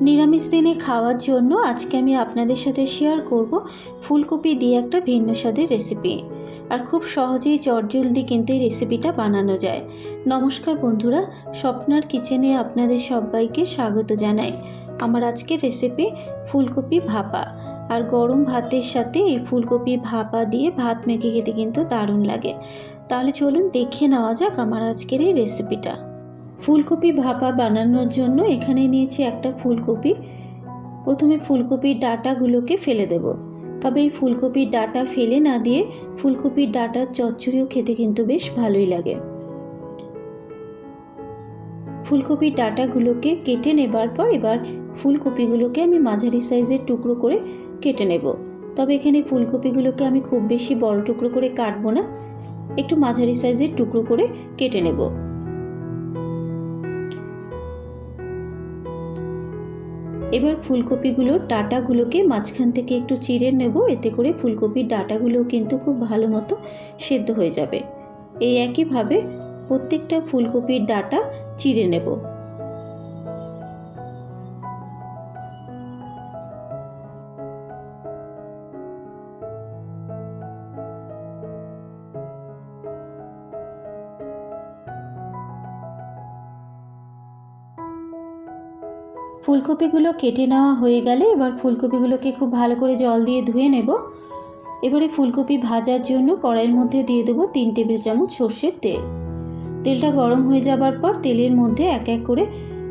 নিরামিষ দিনে খাওয়ার জন্য আজকে আমি আপনাদের সাথে শেয়ার করব ফুলকপি দিয়ে একটা ভিন্ন স্বাদের রেসিপি আর খুব সহজেই চটজলদি কিন্তু এই রেসিপিটা বানানো যায়। নমস্কার বন্ধুরা, স্বপ্নার কিচেনে আপনাদের সবাইকে স্বাগত জানাই। আমার আজকের রেসিপি ফুলকপি ভাপা। আর গরম ভাতের সাথে এই ফুলকপি ভাপা দিয়ে ভাত মেখে খেতে কিন্তু দারুণ লাগে। তাহলে চলুন দেখে নেওয়া যাক আমার আজকের এই রেসিপিটা ফুলকপি ভাপা বানানোর জন্য এখানে নিয়েছি একটা ফুলকপি। প্রথমে ফুলকপির ডাটাগুলোকে ফেলে দেব। তবে এই ফুলকপির ডাটা ফেলে না দিয়ে ফুলকপির ডাটার চচ্চড়িও খেতে কিন্তু বেশ ভালোই লাগে। ফুলকপির ডাটাগুলোকে কেটে নেবার পর এবার ফুলকপিগুলোকে আমি মাঝারি সাইজের টুকরো করে কেটে নেব। তবে এখানে ফুলকপিগুলোকে আমি খুব বেশি বড় টুকরো করে কাটবো না। একটু মাঝারি সাইজের টুকরো করে কেটে নেব। এবার ফুলকপিগুলোর ডাটাগুলোকে মাঝখান থেকে একটু চিড়ে নেব। এতে করে ফুলকপির ডাটাগুলো কিন্তু খুব ভালো মতো সেদ্ধ হয়ে যাবে। এই একইভাবে প্রত্যেকটা ফুলকপির ডাটা চিড়ে নেব। ফুলকপিগুলো কেটে নেওয়া হয়ে গেলে এবার ফুলকপিগুলোকে খুব ভালো করে জল দিয়ে ধুয়ে নেব। এবারে ফুলকপি ভাজার জন্য কড়াইয়ের মধ্যে দিয়ে দেবো তিন টেবিল চামচ সর্ষের তেল। তেলটা গরম হয়ে যাবার পর তেলের মধ্যে এক এক করে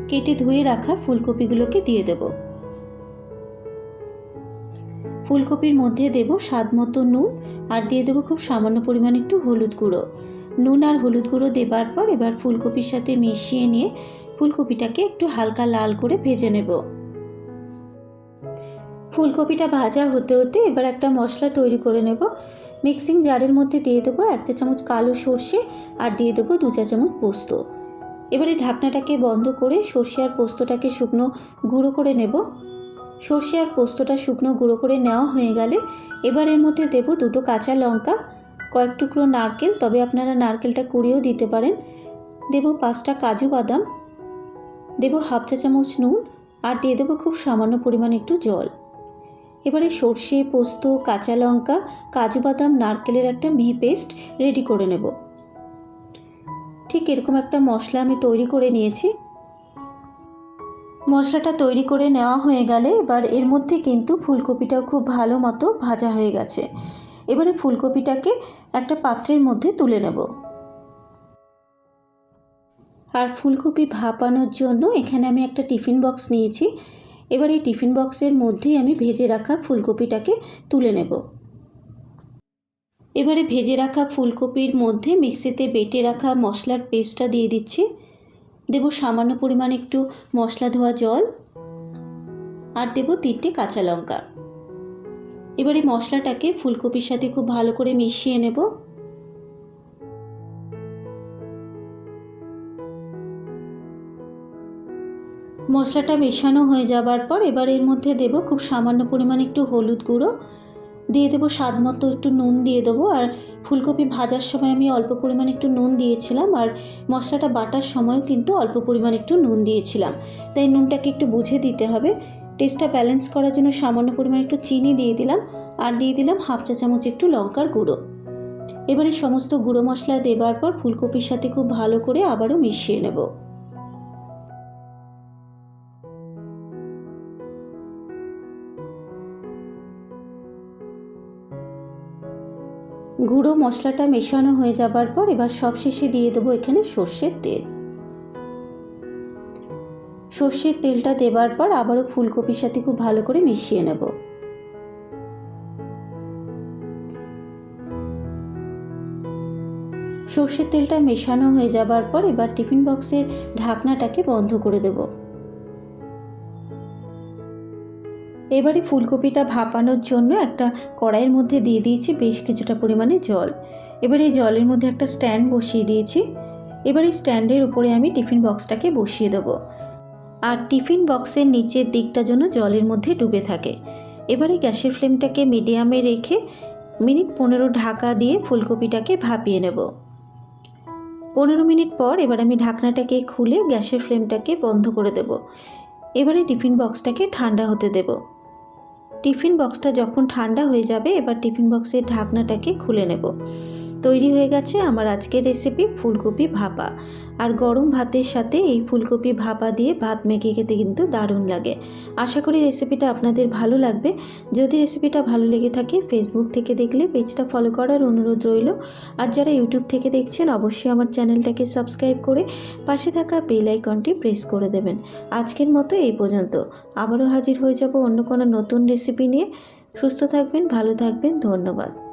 কেটে ধুয়ে রাখা ফুলকপিগুলোকে দিয়ে দেব। ফুলকপির মধ্যে দেব স্বাদ মতো নুন আর দিয়ে দেবো খুব সামান্য পরিমাণ একটু হলুদ গুঁড়ো। নুন আর হলুদ গুঁড়ো দেবার পর এবার ফুলকপির সাথে মিশিয়ে নিয়ে ফুলকপিটাকে একটু হালকা লাল করে ভেজে নেব। ফুলকপিটা ভাজা হতে হতে এবার একটা মশলা তৈরি করে নেব। মিক্সিং জারের মধ্যে দিয়ে দেবো এক চা চামচ কালো সর্ষে আর দিয়ে দেবো দু চা চামচ পোস্ত। এবারে ঢাকনাটাকে বন্ধ করে সর্ষে আর পোস্তটাকে শুকনো গুঁড়ো করে নেব। সর্ষে আর পোস্তটা শুকনো গুঁড়ো করে নেওয়া হয়ে গেলে এবার এর মধ্যে দেবো দুটো কাঁচা লঙ্কা, কয়েক টুকরো নারকেল, তবে আপনারা নারকেলটা কুড়িয়েও দিতে পারেন। দেবো পাঁচটা কাজু বাদাম দেবো হাফ চা চামচ নুন আর দিয়ে দেবো খুব সামান্য পরিমাণ একটু জল। এবারে সর্ষে, পোস্ত, কাঁচা লঙ্কা, কাজু বাদাম, নারকেলের একটা মিহি পেস্ট রেডি করে নেব। ঠিক এরকম একটা মশলা আমি তৈরি করে নিয়েছি। মশলাটা তৈরি করে নেওয়া হয়ে গেলে এবার এর মধ্যে কিন্তু ফুলকপিটাও খুব ভালো মতো ভাজা হয়ে গেছে। এবারে ফুলকপিটাকে একটা পাত্রের মধ্যে তুলে নেব। আর ফুলকপি ভাপানোর জন্য এখানে আমি একটা টিফিন বক্স নিয়েছি। এবার এই টিফিন বক্সের মধ্যেই আমি ভেজে রাখা ফুলকপিটাকে তুলে নেব। এবারে ভেজে রাখা ফুলকপির মধ্যে মিক্সিতে বেটে রাখা মশলার পেস্টটা দিয়ে দিচ্ছি। দেব সামান্য পরিমাণ একটু মশলা ধোয়া জল আর দেব তিনটে কাঁচা লঙ্কা। এবারে মশলাটাকে ফুলকপির সাথে খুব ভালো করে মিশিয়ে নেব। মশলাটা মেশানো হয়ে যাবার পর এবার এর মধ্যে দেব খুব সামান্য পরিমাণ একটু হলুদ গুঁড়ো। দিয়ে দেবো স্বাদ মতো একটু নুন দিয়ে দেবো। আর ফুলকপি ভাজার সময় আমি অল্প পরিমাণ একটু নুন দিয়েছিলাম। আর মশলাটা বাটার সময়ও কিন্তু অল্প পরিমাণ একটু নুন দিয়েছিলাম। তাই নুনটাকে একটু বুঝে দিতে হবে। টেস্টটা ব্যালেন্স করার জন্য সামান্য পরিমাণ একটু চিনি দিয়ে দিলাম। আর দিয়ে দিলাম হাফ চা চামচ একটু লঙ্কার গুঁড়ো। এবারে সমস্ত গুঁড়ো মশলা দেবার পর ফুলকপির সাথে খুব ভালো করে আবারও মিশিয়ে নেব। গুঁড়ো মশলাটা মেশানো হয়ে যাবার পর এবার সবশেষে দিয়ে দেবো এখানে সর্ষের তেল। সর্ষের তেলটা দেবার পর আবারও ফুলকপির সাথে খুব ভালো করে মিশিয়ে নেব। সর্ষের তেলটা মেশানো হয়ে যাবার পর এবার টিফিন বক্সের ঢাকনাটাকে বন্ধ করে দেবো। এবারে ফুলকপিটা ভাপানোর জন্য একটা কড়াইয়ের মধ্যে দিয়ে দিয়েছি বেশ কিছুটা পরিমাণে জল। এবার এই জলের মধ্যে একটা স্ট্যান্ড বসিয়ে দিয়েছি। এবার এই স্ট্যান্ডের উপরে আমি টিফিন বক্সটাকে বসিয়ে দেবো। আর টিফিন বক্সের নিচের দিকটা যেন জলের মধ্যে ডুবে থাকে। এবারে গ্যাসের ফ্লেমটাকে মিডিয়ামে রেখে মিনিট পনেরো ঢাকা দিয়ে ফুলকপিটাকে ভাপিয়ে নেব। পনেরো মিনিট পর এবার আমি ঢাকনাটাকে খুলে গ্যাসের ফ্লেমটাকে বন্ধ করে দেব। এবারে টিফিন বক্সটাকে ঠান্ডা হতে দেব। টিফিন বক্সটা যখন ঠান্ডা হয়ে যাবে, এবার টিফিন বক্সের ঢাকনাটাকে খুলে নেব। তৈরি হয়ে গেছে আমার আজকের রেসিপি, ফুলকপি ভাপা। আর গরম ভাতের সাথে এই ফুলকপি ভাপা দিয়ে ভাত মেখে খেতে কিন্তু দারুণ লাগে। আশা করি রেসিপিটা আপনাদের ভালো লাগবে। যদি রেসিপিটা ভালো লেগে থাকে ফেসবুক থেকে দেখলে পেজটা ফলো করার অনুরোধ রইল। আর যারা ইউটিউব থেকে দেখছেন, অবশ্যই আমার চ্যানেলটাকে সাবস্ক্রাইব করে পাশে থাকা বেল আইকনটি প্রেস করে দেবেন। আজকের মতো এই পর্যন্ত। আবারও হাজির হয়ে যাব অন্য কোনো নতুন রেসিপি নিয়ে। সুস্থ থাকবেন, ভালো থাকবেন, ধন্যবাদ।